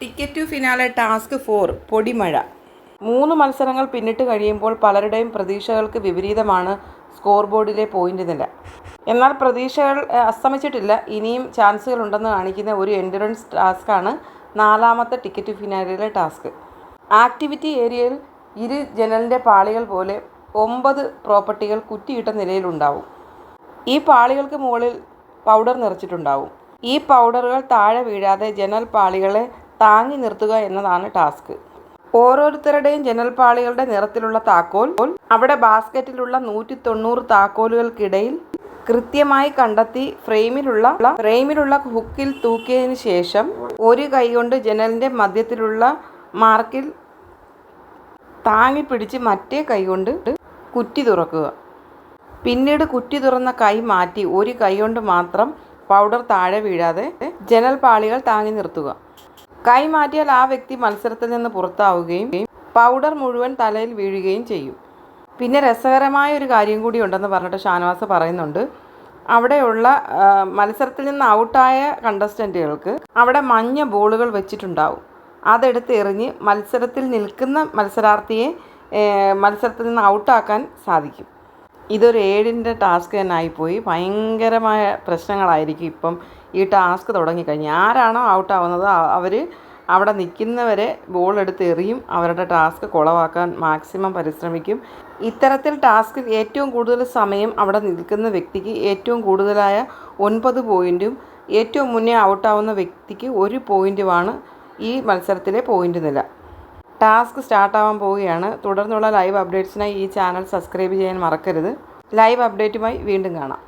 Ticket to finale task for പൊടിമഴ. മൂന്ന് മത്സരങ്ങൾ പിന്നിട്ട് കഴിയുമ്പോൾ പലരുടെയും പ്രതീക്ഷകൾക്ക് വിപരീതമാണ് സ്കോർ ബോർഡിലെ പോയിന്റ് നില. എന്നാൽ പ്രതീക്ഷകൾ അസ്തമിച്ചിട്ടില്ല. ഇനിയും ചാൻസുകൾ ഉണ്ടെന്ന് കാണിക്കുന്ന ഒരു എൻഡുറൻസ് ടാസ്ക്കാണ് നാലാമത്തെ ടിക്കറ്റ് ടു ഫിനാലയിലെ ടാസ്ക് ആക്ടിവിറ്റി ഏരിയയിൽ ഇരു ജനലിന്റെ പാളികൾ പോലെ ഒമ്പത് പ്രോപ്പർട്ടികൾ കുറ്റിയിട്ട നിലയിലുണ്ടാവും ഈ പാളികൾക്ക് മുകളിൽ പൗഡർ നിറച്ചിട്ടുണ്ടാവും. ഈ പൗഡറുകൾ താഴെ വീഴാതെ ജനൽ പാളികളെ താങ്ങി നിർത്തുക എന്നതാണ് ടാസ്ക്. ഓരോരുത്തരുടെയും ജനൽപാളികളുടെ നിറത്തിലുള്ള താക്കോൽ അവിടെ ബാസ്ക്കറ്റിലുള്ള നൂറ്റി തൊണ്ണൂറ് താക്കോലുകൾക്കിടയിൽ കൃത്യമായി കണ്ടെത്തി ഫ്രെയിമിലുള്ള ഫ്രെയിമിലുള്ള ഹുക്കിൽ തൂക്കിയതിനു ശേഷം ഒരു കൈകൊണ്ട് ജനലിന്റെ മധ്യത്തിലുള്ള മാർക്കിൽ താങ്ങി പിടിച്ച് മറ്റേ കൈകൊണ്ട് കുറ്റി തുറക്കുക. പിന്നീട് കുറ്റി തുറന്ന കൈ മാറ്റി ഒരു കൈ കൊണ്ട് മാത്രം പൗഡർ താഴെ വീഴാതെ ജനൽപാളികൾ താങ്ങി നിർത്തുക. കൈ മാറ്റിയാൽ ആ വ്യക്തി മത്സരത്തിൽ നിന്ന് പുറത്താവുകയും പൗഡർ മുഴുവൻ തലയിൽ വീഴുകയും ചെയ്യും. പിന്നെ രസകരമായ ഒരു കാര്യം കൂടി ഉണ്ടെന്ന് പറഞ്ഞിട്ട് ഷാനവാസ് പറയുന്നുണ്ട്. അവിടെയുള്ള മത്സരത്തിൽ നിന്ന് ഔട്ടായ കണ്ടസ്റ്റന്റുകൾക്ക് അവിടെ മഞ്ഞ ബോളുകൾ വെച്ചിട്ടുണ്ടാവും. അതെടുത്ത് എറിഞ്ഞ് മത്സരത്തിൽ നിൽക്കുന്ന മത്സരാർത്ഥിയെ മത്സരത്തിൽ നിന്ന് ഔട്ടാക്കാൻ സാധിക്കും. ഇതൊരു ഏഴിന്റെ ടാസ്ക് തന്നെ ആയിപ്പോയി. ഭയങ്കരമായ പ്രശ്നങ്ങളായിരിക്കും ഇപ്പം ഈ ടാസ്ക് തുടങ്ങിക്കഴിഞ്ഞാൽ ആരാണോ ഔട്ടാവുന്നത് അവർ അവിടെ നിൽക്കുന്നവരെ ബോൾ എടുത്ത് എറിയും. അവരുടെ ടാസ്ക് കുളവാക്കാൻ മാക്സിമം പരിശ്രമിക്കും. ഇത്തരത്തിൽ ടാസ്കിൽ ഏറ്റവും കൂടുതൽ സമയം അവിടെ നിൽക്കുന്ന വ്യക്തിക്ക് ഏറ്റവും കൂടുതലായ ഒൻപത് പോയിന്റും ഏറ്റവും മുന്നേ ഔട്ടാവുന്ന വ്യക്തിക്ക് ഒരു പോയിന്റുമാണ് ഈ മത്സരത്തിലെ പോയിന്റ് നില. ടാസ്ക് സ്റ്റാർട്ടാവാൻ പോവുകയാണ്. തുടർന്നുള്ള ലൈവ് അപ്ഡേറ്റ്സിനായി ഈ ചാനൽ സബ്സ്ക്രൈബ് ചെയ്യാൻ മറക്കരുത്. ലൈവ് അപ്ഡേറ്റുമായി വീണ്ടും കാണാം.